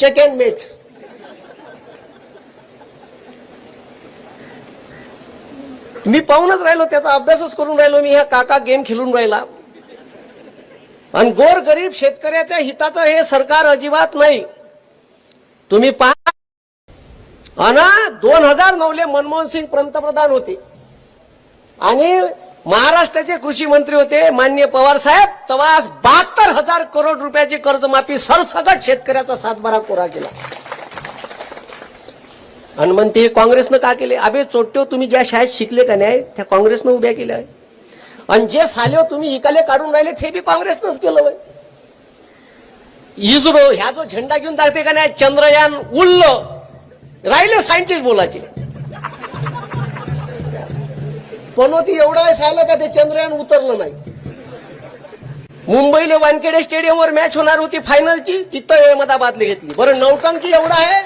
Check and मी पाहूनच राहिलो त्याचा अभ्यासच करून राहिलो मी ह्या काका गेम खेळून राहिला. आणि गोर गरीब शेतकऱ्याच्या हिताचं हे सरकार अजिबात नाही. तुम्ही पहा. आणि दोन हजार नऊले मनमोहन सिंग पंतप्रधान होते. आणि महाराष्ट्राचे कृषी मंत्री होते मान्य पवार साहेब. तेव्हा बहात्तर हजार करोड रुपयाची कर्जमाफी सरसकट शेतकऱ्याचा सातबारा कोरा केला. आणि म्हणते हे काँग्रेसनं का केले? अबे चोट्यो तुम्ही ज्या शाळेत शिकले का नाही त्या काँग्रेसनं उभ्या केल्या आहे आणि जे साले तुम्ही इकाले काढून राहिले ते बी काँग्रेसनंच केलं वय इस्रो ह्या जो झेंडा घेऊन टाकते का नाही चंद्रयान उडलं राहिले सायंटिस्ट बोलायचे. पनोती एवढा आहे का ते चंद्रयान उतरलं नाही? मुंबईला वानखेडे स्टेडियमवर मॅच होणार होती फायनलची तिथं अहमदाबादला घेतली. बरं नौटंकी एवढा आहे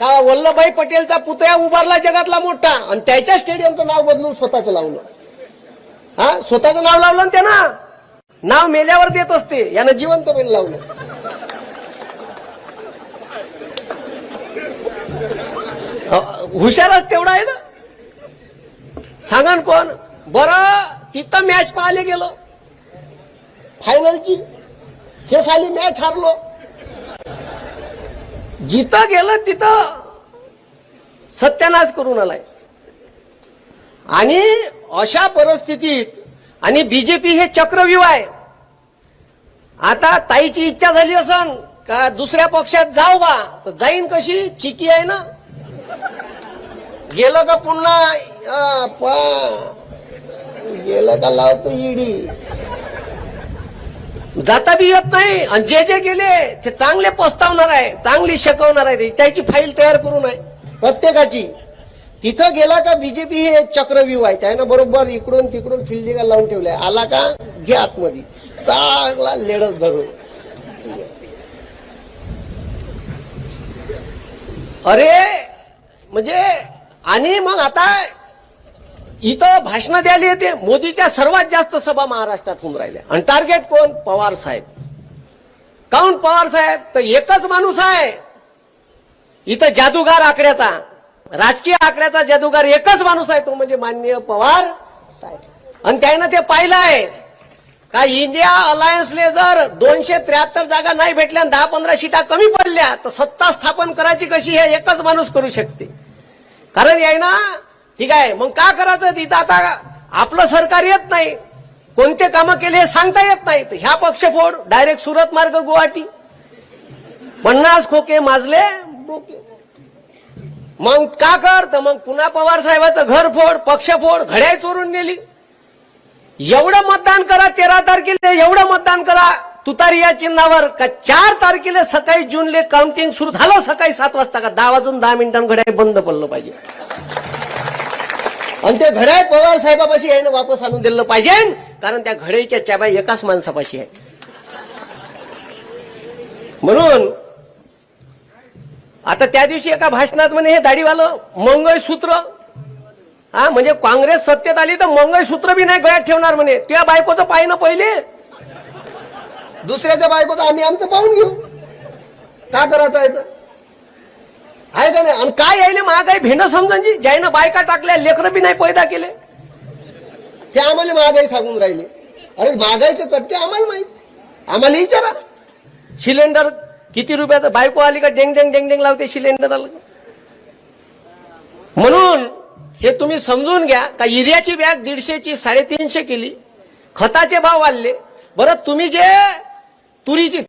का वल्लभभाई पटेलचा पुतळा उभारला जगातला मोठा आणि त्याच्या स्टेडियमचं नाव बदलून स्वतःचं लावलं? हा स्वतःचं नाव लावलं ना त्यानं? नाव मेल्यावर देत असते. यानं जिवंत पण लावलं. हुशारच तेवढा आहे ना? सांगन कोण? बरं तिथं मॅच पाहायला गेलो. फायनलची हे साली मॅच हारलो. जिथं गेलं तिथं सत्यानाश करून आलाय. आणि अशा परिस्थितीत आणि बीजेपी हे चक्रव्यूह आहे. आता ताईची इच्छा झाली असन का दुसऱ्या पक्षात जाऊ बा? तर जाईन कशी? चिकी आहे ना? गेलं का पुन्हा? गेलं का लावतो इडी जाता बी येत नाही. आणि जे जे गेले ते चांगले पस्तावणार आहे. चांगली शिकवणार आहे. ते. त्याची फाईल तयार करून आहे प्रत्येकाची. तिथं गेला का बीजेपी हे चक्रव्यूह आहे. त्यानं बरोबर इकडून तिकडून फिल्डिंगा लावून ठेवलंय. आला का? घे आतमध्ये. चांगला लेडच धरून. अरे म्हणजे आणि मग आता इथं भाषण द्यायला येते. मोदीच्या सर्वात जास्त सभा महाराष्ट्रात होऊन राहिल्या. आणि टार्गेट कोण? पवार साहेब. काऊन पवार साहेब? तर एकच माणूस आहे. इथं जादूगार आकड्याचा. राजकीय आकड्याचा जादूगार एकच माणूस आहे तो म्हणजे माननीय पवार साहेब. आणि त्यानं ते पाहिलं आहे. का इंडिया अलायन्सले जर दोनशे त्र्याहत्तर जागा नाही भेटल्या दहा पंधरा सीटा कमी पडल्या तर सत्ता स्थापन करायची कशी हे एकच माणूस करू शकते. कारण याय ना ठीक आहे मग का करायचं तिथं? आता आपलं सरकार येत नाही. कोणते कामं केले हे सांगता येत नाही. तर ह्या पक्ष फोड डायरेक्ट सुरत मार्ग गुवाहाटी. पन्नास खोके माजले मग का कर? तर मग पुन्हा पवार साहेबाचं घर फोड पक्ष फोड घड्याळ चोरून नेली. एवढं मतदान करा तेरा तारखेला एवढं मतदान करा. तुतारी या चिन्हावर का चार तारखेला सकाळी जूनले काउंटिंग सुरू झालं सकाळी सात वाजता का दहा वाजून दहा मिनिटांनी घड्याळ बंद पडलं पाहिजे. आणि ते घड्याळ पवार साहेबापाशी यायनं वापस आणून दिलं पाहिजे. कारण त्या घड्याच्या चाब्या एकाच माणसापाशी आहे. म्हणून आता त्या दिवशी एका भाषणात म्हणे हे दाढीवालं मंगळसूत्र. हा म्हणजे काँग्रेस सत्तेत आली तर मंगळसूत्र बी नाही गळ्यात ठेवणार म्हणे. त्या बायकोचं पाय ना पहिले. दुसऱ्याच्या बायकोचं आम्ही आमचं पाहून घेऊ. का करायचं आहे तर? आहे का नाही? आणि काय यायले महागाई भेंड जी? ज्यानं बायका टाकल्या लेकरं बी नाही पैदा केले. ते आम्हाला महागाई सांगून राहिले. अरे महागाईचे चटके आम्हाला माहीत. आम्हाला विचारा. सिलेंडर किती रुपयाचं? बायको आली का डेंग डेंग डेंग डेंग लावते सिलेंडर आलं म्हणून हे तुम्ही समजून घ्या का युरियाची बॅग दीडशेची साडेतीनशे केली. खताचे भाव वाढले. बरं तुम्ही जे 우리 집